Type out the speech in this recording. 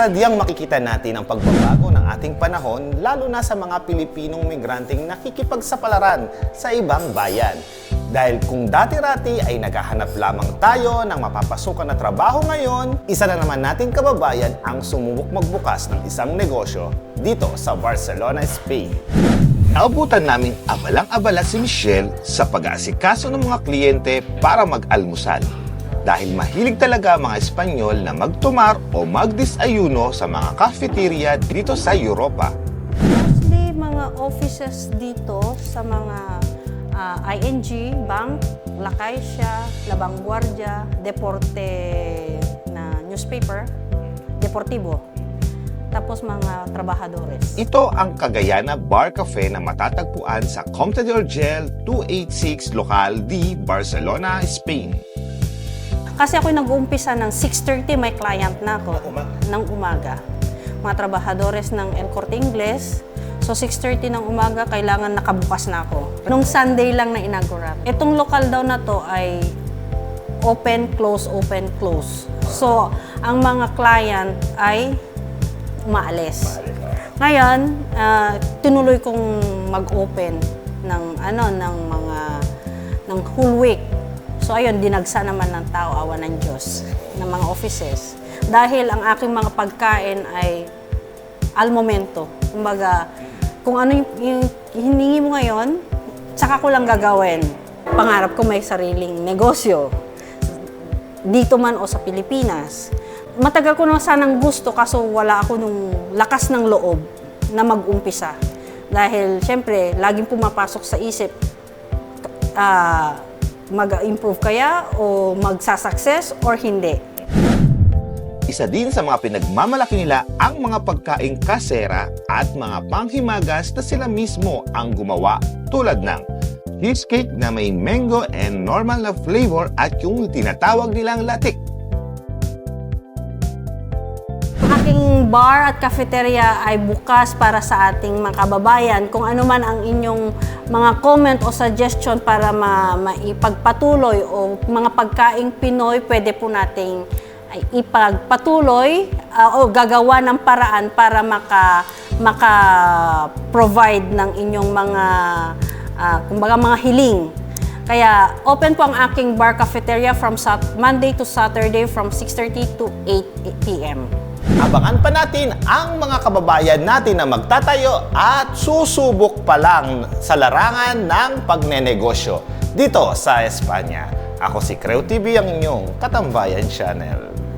Sadyang makikita natin ang pagbabago ng ating panahon lalo na sa mga Pilipinong migranteng nakikipagsapalaran sa ibang bayan. Dahil kung dati-rati ay naghahanap lamang tayo ng mapapasukan na trabaho ngayon, isa na naman nating kababayan ang sumubok magbukas ng isang negosyo dito sa Barcelona, Spain. Naabutan namin abalang-abala si Michelle sa pag-aasikaso ng mga kliyente para mag-almusal. Dahil mahilig talaga mga Espanyol na magtumar o magdisayuno sa mga cafeteria dito sa Europa. Mostly mga offices dito sa mga ah, ING, Bank, La Caixa, La Vanguardia, Deporte na newspaper, Deportivo. Tapos mga trabahadores. Ito ang Cagayana Bar Cafe na matatagpuan sa Comte de Urgell 286 Local D, Barcelona, Spain. Kasi ako nag-uumpisa ng 6.30, may client na ako. Umaga? Ng umaga. Mga trabahadores ng El Corte Ingles. So 6.30 ng umaga, kailangan nakabukas na ako. Nung Sunday lang na inaugural. Itong lokal daw na to ay open, close, open, close. So, ang mga client ay umaalis. Ngayon, ah, tinuloy kong mag-open ng ano ng mga ng whole week. So ayun, dinagsa naman ng tao, awa ng Diyos, ng mga offices. Dahil ang aking mga pagkain ay al momento. Kumbaga, kung ano yung, yung hiningi mo ngayon, tsaka ko lang gagawin. Pangarap ko may sariling negosyo dito man o sa Pilipinas. Matagal ko na sanang gusto kaso wala ako nung lakas ng loob na mag-umpisa. Dahil syempre, laging pumapasok sa isip, ah, mag-improve kaya o magsasucess or hindi. Isa din sa mga pinagmamalaki nila ang mga pagkaing kasera at mga panghimagas na sila mismo ang gumawa tulad ng cheesecake na may mango and normal na flavor at yung tinatawag nilang latik. Aking bar at cafeteria ay bukas para sa ating mga kababayan. Kung ano man ang inyong mga comment o suggestion para ma maipagpatuloy o mga pagkaing Pinoy, pwede po nating ay ipagpatuloy ah, o gagawa ng paraan para maka maka provide ng inyong mga ah, kumbaga mga hiling. Kaya open po ang aking bar cafeteria from Monday to Saturday from 6:30 to 8 p.m. Abangan pa natin ang mga kababayan natin na magtatayo at susubok pa lang sa larangan ng pagnenegosyo dito sa Espanya. Ako si Creo TV, ang inyong Katambayan Channel.